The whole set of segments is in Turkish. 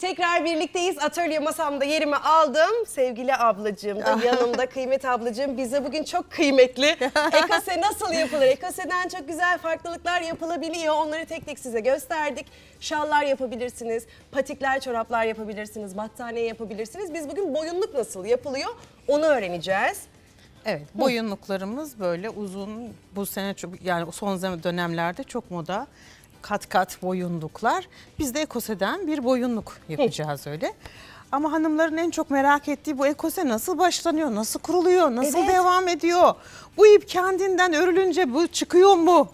Tekrar birlikteyiz. Atölye masamda yerimi aldım. Sevgili ablacığım da yanımda kıymet ablacığım. Bize bugün çok kıymetli. Ekose nasıl yapılır? Ekose'den çok güzel farklılıklar yapılabiliyor. Onları tek tek size gösterdik. Şallar yapabilirsiniz, patikler, çoraplar yapabilirsiniz, battaniye yapabilirsiniz. Biz bugün boyunluk nasıl yapılıyor onu öğreneceğiz. Evet, boyunluklarımız böyle uzun bu sene çok yani son zaman dönemlerde çok moda kat kat boyunluklar. Biz de ekoseden bir boyunluk yapacağız öyle. Ama hanımların en çok merak ettiği bu ekose nasıl başlanıyor, nasıl kuruluyor, nasıl Evet. devam ediyor? Bu ip kendinden örülünce bu çıkıyor mu?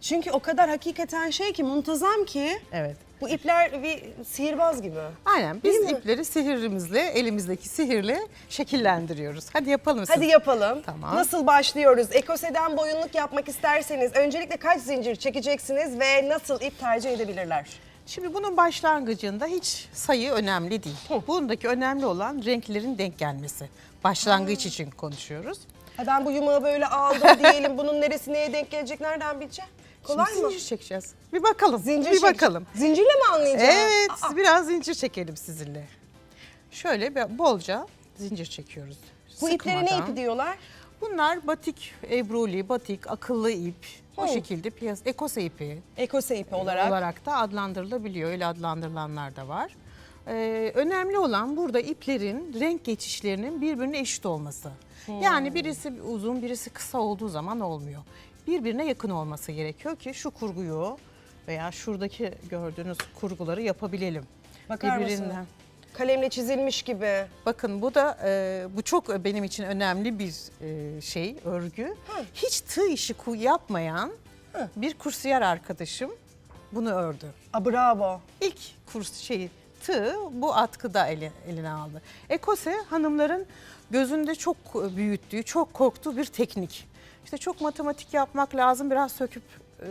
Çünkü o kadar hakikaten şey ki muntazam ki Evet. Bu ipler bir sihirbaz gibi. Aynen Değil biz mi? ipleri sihirimizle, elimizdeki sihirle şekillendiriyoruz. Hadi yapalım siz. Hadi yapalım. Tamam. Nasıl başlıyoruz? Ekoseden boyunluk yapmak isterseniz öncelikle kaç zincir çekeceksiniz ve nasıl ip tercih edebilirler? Şimdi bunun başlangıcında hiç sayı önemli değil. Bundaki önemli olan renklerin denk gelmesi. Başlangıç için konuşuyoruz. Ha ben bu yumağı böyle aldım diyelim. Bunun neresi neye denk gelecek nereden bileceğim? Kolay Şimdi mı? zincir çekeceğiz. Bir bakalım. Zincir bir bakalım. Zincirle mi anlayacağım? Evet, Aa, biraz zincir çekelim sizinle. Şöyle bir bolca zincir çekiyoruz. bu iplere ne Sıkmadan. ipi diyorlar? Bunlar batik, ebruli, batik, akıllı ip. O Hı. şekilde piyas ekose ipi Ekose ipi olarak. olarak da adlandırılabiliyor. Öyle adlandırılanlar da var. Ee, önemli olan burada iplerin renk geçişlerinin birbirine eşit olması. Yani birisi uzun, birisi kısa olduğu zaman olmuyor. Birbirine yakın olması gerekiyor ki şu kurguyu veya şuradaki gördüğünüz kurguları yapabilelim. Bakar mısın? Birbirinden. Kalemle çizilmiş gibi. Bakın bu da e, bu çok benim için önemli bir e, şey örgü. Hı. Hiç tığ işi ku- yapmayan Hı. bir kursiyer arkadaşım bunu ördü. A bravo. İlk kurs şeyi tığ bu atkıda eli, eline aldı. Ekose hanımların gözünde çok büyüttüğü, çok korktuğu bir teknik. İşte çok matematik yapmak lazım, biraz söküp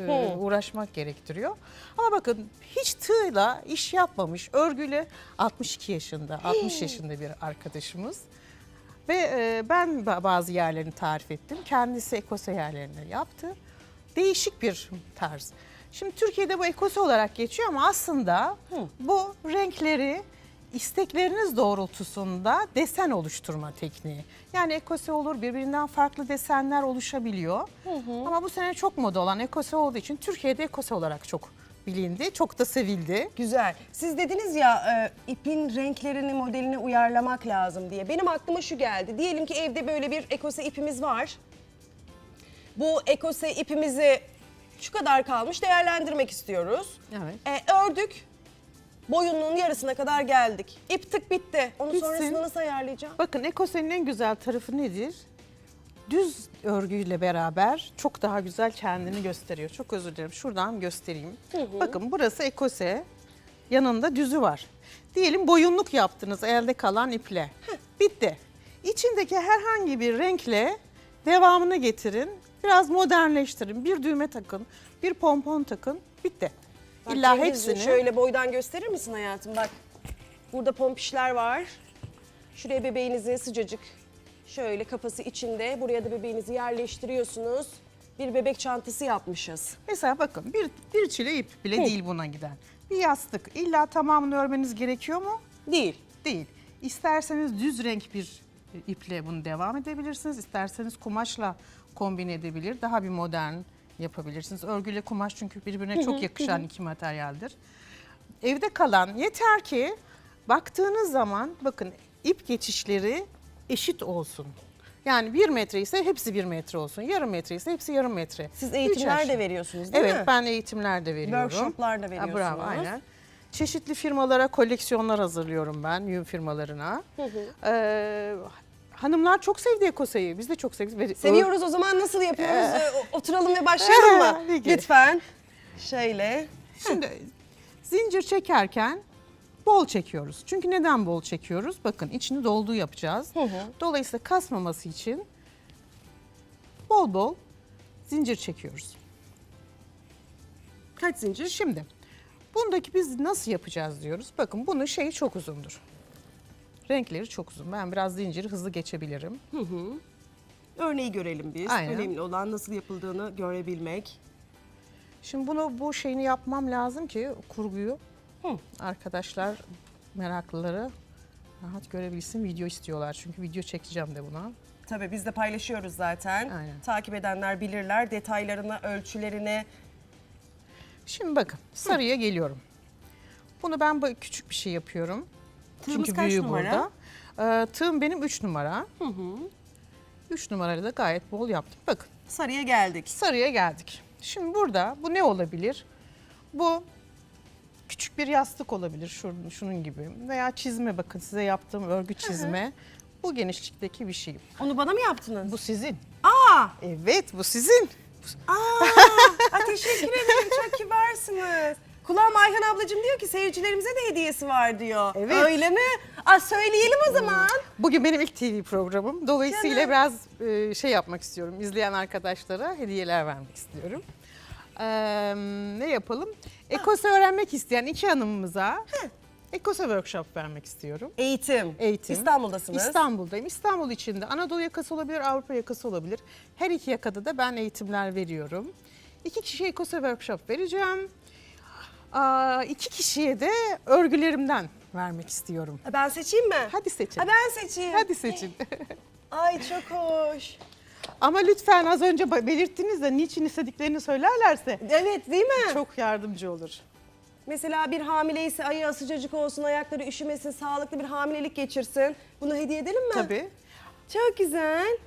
e, uğraşmak gerektiriyor. Ama bakın hiç tığla iş yapmamış, örgüyle 62 yaşında, 60 yaşında bir arkadaşımız. Ve e, ben ba- bazı yerlerini tarif ettim. Kendisi ekose yerlerini yaptı. Değişik bir tarz. Şimdi Türkiye'de bu ekose olarak geçiyor ama aslında bu renkleri istekleriniz doğrultusunda desen oluşturma tekniği. Yani ekose olur, birbirinden farklı desenler oluşabiliyor. Ama bu sene çok moda olan ekose olduğu için Türkiye'de ekose olarak çok bilindi, çok da sevildi. Güzel. Siz dediniz ya e, ipin renklerini, modelini uyarlamak lazım diye. Benim aklıma şu geldi. Diyelim ki evde böyle bir ekose ipimiz var. Bu ekose ipimizi şu kadar kalmış değerlendirmek istiyoruz. Evet. E, ördük. Boyunluğun yarısına kadar geldik. İp tık bitti. Onu Bitsin. sonrasında nasıl ayarlayacağım? Bakın ekosenin en güzel tarafı nedir? Düz örgüyle beraber çok daha güzel kendini gösteriyor. Çok özür dilerim. Şuradan göstereyim. Bakın burası ekose. Yanında düzü var. Diyelim boyunluk yaptınız elde kalan iple. Bitti. İçindeki herhangi bir renkle devamını getirin. Biraz modernleştirin. Bir düğme takın, bir pompon takın. Bitti. İlla Cengizciğim, hepsini. Şöyle boydan gösterir misin hayatım? Bak burada pompişler var. Şuraya bebeğinizi sıcacık şöyle kafası içinde. Buraya da bebeğinizi yerleştiriyorsunuz. Bir bebek çantası yapmışız. Mesela bakın bir, bir çile ip bile değil buna giden. Bir yastık illa tamamını örmeniz gerekiyor mu? Değil. Değil. İsterseniz düz renk bir iple bunu devam edebilirsiniz. İsterseniz kumaşla kombin edebilir. Daha bir modern yapabilirsiniz. Örgüyle kumaş çünkü birbirine çok yakışan iki materyaldir. Evde kalan yeter ki baktığınız zaman bakın ip geçişleri eşit olsun. Yani bir metre ise hepsi bir metre olsun. Yarım metre ise hepsi yarım metre. Siz eğitimler de veriyorsunuz değil evet, mi? ben eğitimler de veriyorum. Workshoplar da Ha, veriyorsunuz. bravo, aynen. Çeşitli firmalara koleksiyonlar hazırlıyorum ben, yün firmalarına. Ee, hanımlar çok sevdi ekoseyi, biz de çok sevdik. Seviyoruz o zaman nasıl yapıyoruz? Ee, Oturalım ve başlayalım mı? Peki. Lütfen. Şöyle. Şimdi zincir çekerken bol çekiyoruz. Çünkü neden bol çekiyoruz? Bakın içini dolduğu yapacağız. Dolayısıyla kasmaması için bol bol zincir çekiyoruz. Kaç zincir? Şimdi bundaki biz nasıl yapacağız diyoruz. Bakın bunun şeyi çok uzundur. Renkleri çok uzun. Ben biraz zinciri hızlı geçebilirim. Örneği görelim biz. Aynen. Önemli olan nasıl yapıldığını görebilmek. Şimdi bunu bu şeyini yapmam lazım ki kurguyu Hı. arkadaşlar meraklıları rahat görebilsin. Video istiyorlar çünkü video çekeceğim de buna. Tabii biz de paylaşıyoruz zaten. Aynen. Takip edenler bilirler detaylarına, ölçülerine. Şimdi bakın sarıya geliyorum. Bunu ben küçük bir şey yapıyorum. Tığımız Çünkü kaç büyüğü numara? burada. Ee, tığım benim 3 numara. 3 numarayla da gayet bol yaptım. Bakın Sarıya geldik. sarıya geldik. Şimdi burada bu ne olabilir? Bu küçük bir yastık olabilir şunun, şunun gibi. Veya çizme bakın size yaptığım örgü çizme. Bu genişlikteki bir şey. Onu bana mı yaptınız? Bu sizin. Aa! Evet bu sizin. Aa! Ay, teşekkür ederim. Çok kibarsınız. Kulağım Ayhan ablacığım diyor ki seyircilerimize de hediyesi var diyor. Evet. Öyle mi? Aa, söyleyelim o zaman. Bugün benim ilk TV programım. Dolayısıyla Canım. biraz e, şey yapmak istiyorum. İzleyen arkadaşlara hediyeler vermek istiyorum. Ee, ne yapalım? Ekose öğrenmek isteyen iki hanımımıza Ekose workshop vermek istiyorum. Eğitim. Eğitim. İstanbul'dasınız. İstanbul'dayım. İstanbul içinde Anadolu yakası olabilir, Avrupa yakası olabilir. Her iki yakada da ben eğitimler veriyorum. İki kişiye Ekose workshop vereceğim. İki kişiye de örgülerimden vermek istiyorum. Ben seçeyim mi? Hadi seçin. Ha, ben seçeyim. Hadi seçin. Ay çok hoş. Ama lütfen az önce belirttiniz de niçin istediklerini söylerlerse Evet değil mi? çok yardımcı olur. Mesela bir hamileyse ayağı sıcacık olsun, ayakları üşümesin, sağlıklı bir hamilelik geçirsin. Bunu hediye edelim mi? Tabii. Çok güzel.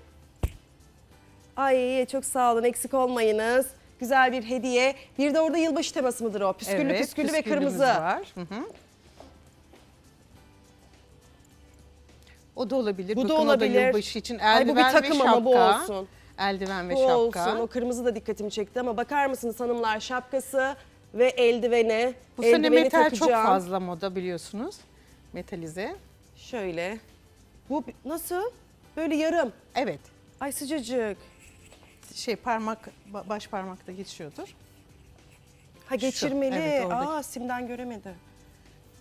Ay çok sağ olun, eksik olmayınız. Güzel bir hediye. Bir de orada yılbaşı teması mıdır o? Püsküllü evet, püsküllü ve kırmızı. var. Hı hı. O da olabilir. Bu da Bakın o olabilir. yılbaşı için Ay, bu bir eldiven takım ve ama bu şapka. olsun. Eldiven ve Bu şapka. olsun. O kırmızı da dikkatimi çekti ama bakar mısınız hanımlar şapkası ve eldiveni. Bu sene Eldiveni metal çok takacağım. fazla moda biliyorsunuz. Metalize. Şöyle. Bu nasıl? Böyle yarım. Evet. Ay sıcacık. Şey parmak ba- baş parmakta geçiyordur. Ha geçirmeli. evet, oradaki. Aa simden göremedi.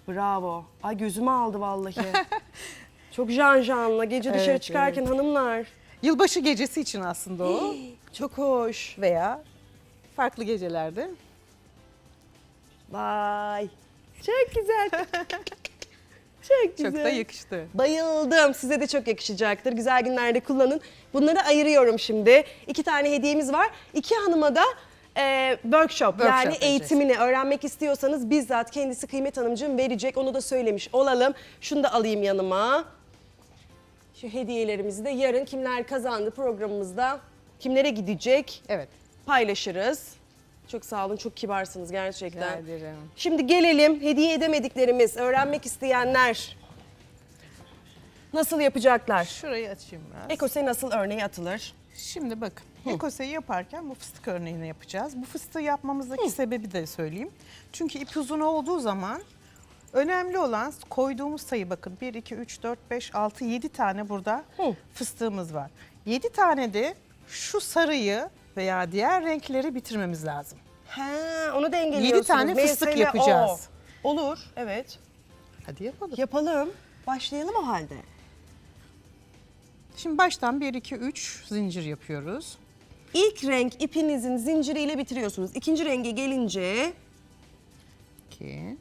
Bravo. Ay gözümü aldı vallahi. Çok jan janla. Gece dışarı Evet, çıkarken hanımlar. Yılbaşı gecesi için aslında o. Çok hoş. Veya farklı gecelerde. Vay. Çok güzel. çok güzel. Çok da yakıştı. Bayıldım. Size de çok yakışacaktır. Güzel günlerde kullanın. Bunları ayırıyorum şimdi. İki tane hediyemiz var. İki hanıma da e, workshop, Workshop yani vereceğiz. eğitimini öğrenmek istiyorsanız bizzat kendisi Kıymet Hanımcığım verecek. Onu da söylemiş olalım. Şunu da alayım yanıma. Şu hediyelerimizi de yarın kimler kazandı programımızda kimlere gidecek Evet. paylaşırız. Çok sağ olun. Çok kibarsınız gerçekten. Rica ederim. Şimdi gelelim hediye edemediklerimiz, öğrenmek isteyenler nasıl yapacaklar? Şurayı açayım biraz. Ekose nasıl örneği atılır? Şimdi bakın. Ekoseyi yaparken bu fıstık örneğini yapacağız. Bu fıstığı yapmamızdaki sebebi de söyleyeyim. Çünkü ip uzun olduğu zaman önemli olan koyduğumuz sayı bakın. 1, 2, 3, 4, 5, 6, 7 tane burada Hı. fıstığımız var. 7 tane de şu sarıyı veya diğer renkleri bitirmemiz lazım. He, onu dengeliyorsunuz. Yedi tane fıstık yapacağız. o. Olur, evet. Hadi yapalım. Yapalım. Başlayalım o halde. Şimdi baştan 1, 2, 3 zincir yapıyoruz. İlk renk ipinizin zinciriyle bitiriyorsunuz. İkinci renge gelince 2,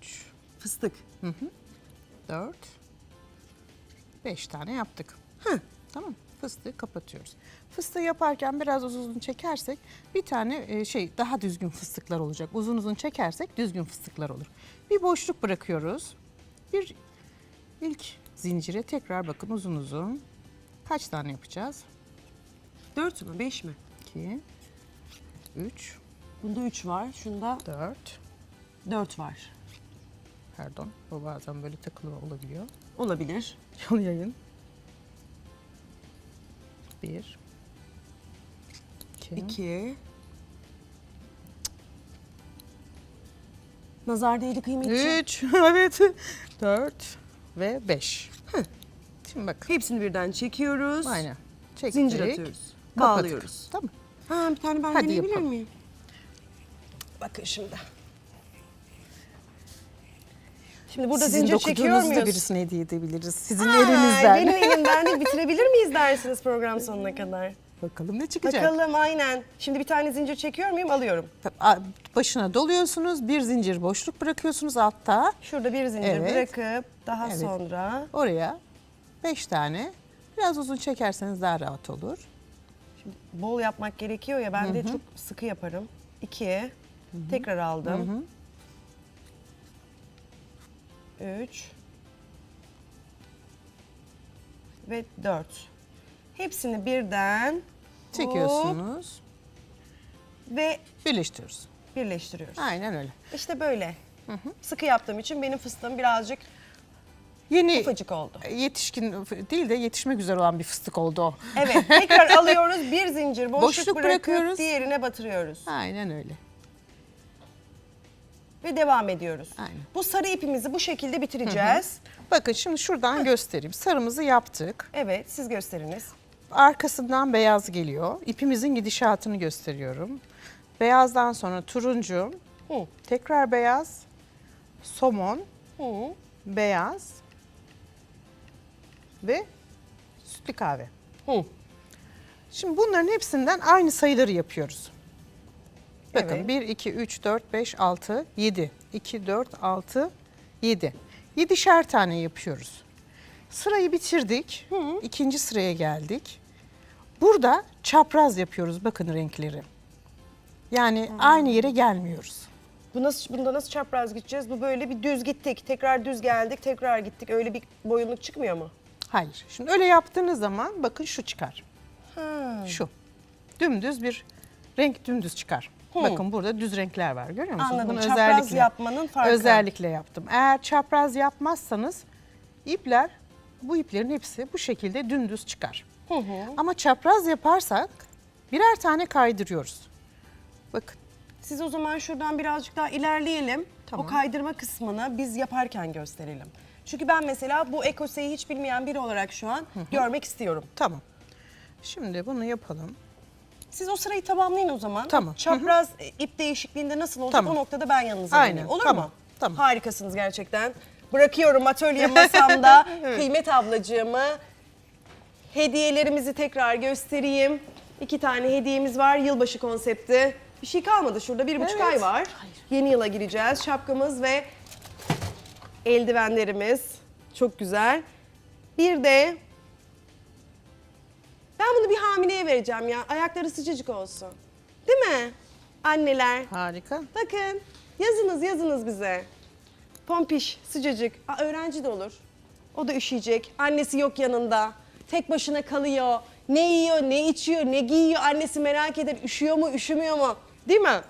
3, fıstık. 4, 5 tane yaptık. Hı. Tamam. Fıstığı kapatıyoruz. Fıstığı yaparken biraz uzun uzun çekersek bir tane e, şey daha düzgün fıstıklar olacak. Uzun uzun çekersek düzgün fıstıklar olur. Bir boşluk bırakıyoruz. Bir ilk zincire tekrar bakın uzun uzun. Kaç tane yapacağız? Dört mü, beş mi? 2, 3, Bunda üç var, şunda 4. dört var. Pardon. Bu bazen böyle takılı olabiliyor. Olabilir. Yol yayın. Bir. iki, İki. Nazar değdi kıymetçi. Üç. evet. Dört. Ve beş. Şimdi bak. Hepsini birden çekiyoruz. Aynen. Çektik. Zincir atıyoruz. Kapadık. Bağlıyoruz. Tamam. Ha bir tane ben Hadi deneyebilir yapalım. miyim? Bakın şimdi. Şimdi burada Sizin zincir çekiyor dokuduğunuzu da muyuz? birisine hediye edebiliriz. Sizin Ay, elinizden. Benim elimden de bitirebilir miyiz dersiniz program sonuna kadar? bakalım ne çıkacak. Bakalım aynen. Şimdi bir tane zincir çekiyor muyum? Alıyorum. Başına doluyorsunuz, bir zincir boşluk bırakıyorsunuz altta. Şurada bir zincir Evet. bırakıp daha Evet. sonra Oraya 5 tane. Biraz uzun çekerseniz daha rahat olur. bol yapmak gerekiyor ya ben de çok sıkı yaparım. İki. Tekrar aldım. Üç. Ve dört. Hepsini birden hop Çekiyorsunuz, ve birleştiriyoruz. birleştiriyoruz. Aynen öyle. İşte böyle. Sıkı yaptığım için benim fıstığım birazcık Yeni ufacık oldu. yetişkin değil de yetişmek üzere olan bir fıstık oldu o. Evet tekrar alıyoruz bir zincir boşluk, Boşluk bırakıyoruz. diğerine batırıyoruz. Aynen öyle. Ve devam ediyoruz. Aynen. Bu sarı ipimizi bu şekilde bitireceğiz. Bakın şimdi şuradan göstereyim. Sarımızı yaptık. Evet siz gösteriniz. Arkasından beyaz geliyor. İpimizin gidişatını gösteriyorum. Beyazdan sonra turuncu, Hı. tekrar beyaz, somon, Hı. beyaz ve sütlü kahve. Hı. Şimdi bunların hepsinden aynı sayıları yapıyoruz. Bakın Evet. 1, 2, 3, 4, 5, 6, 7. 2, 4, 6, 7. 7'şer tane yapıyoruz. Sırayı bitirdik. İkinci sıraya geldik. Burada çapraz yapıyoruz bakın renkleri. Yani aynı yere gelmiyoruz. Bu nasıl, bunda nasıl çapraz gideceğiz? Bu böyle bir düz gittik, tekrar düz geldik, tekrar gittik. Öyle bir boyunluk çıkmıyor mu? Hayır. Şimdi öyle yaptığınız zaman bakın şu çıkar. Ha. Şu. Dümdüz bir renk dümdüz çıkar. Bakın burada düz renkler var görüyor musunuz? Anladım. Bunu Çapraz yapmanın farkı. Özellikle yaptım. Eğer çapraz yapmazsanız ipler bu iplerin hepsi bu şekilde dümdüz çıkar. Ama çapraz yaparsak birer tane kaydırıyoruz. Bakın Siz o zaman şuradan birazcık daha ilerleyelim. Tamam. O kaydırma kısmını biz yaparken gösterelim. Çünkü ben mesela bu ekoseyi hiç bilmeyen biri olarak şu an görmek istiyorum. tamam. Şimdi bunu yapalım. Siz o sırayı tamamlayın o zaman. Tamam. Çapraz e, ip değişikliğinde nasıl olacak Tamam. o noktada ben yanınıza Aynen. Olur tamam, mu? tamam. Harikasınız gerçekten. Bırakıyorum atölye masamda Kıymet ablacığımı. Hediyelerimizi tekrar göstereyim. İki tane hediyemiz var. Yılbaşı konsepti. Bir şey kalmadı şurada. Bir buçuk Evet. ay var. Yeni yıla gireceğiz. Şapkamız ve eldivenlerimiz. Çok güzel. Bir de ben bunu bir hamileye vereceğim ya. Ayakları sıcacık olsun. Değil mi? Anneler. Harika. Bakın yazınız yazınız bize. Pompiş, sıcacık. Aa, öğrenci de olur. O da üşüyecek. Annesi yok yanında. Tek başına kalıyor. Ne yiyor, ne içiyor, ne giyiyor. Annesi merak eder. Üşüyor mu, üşümüyor mu? Değil mi?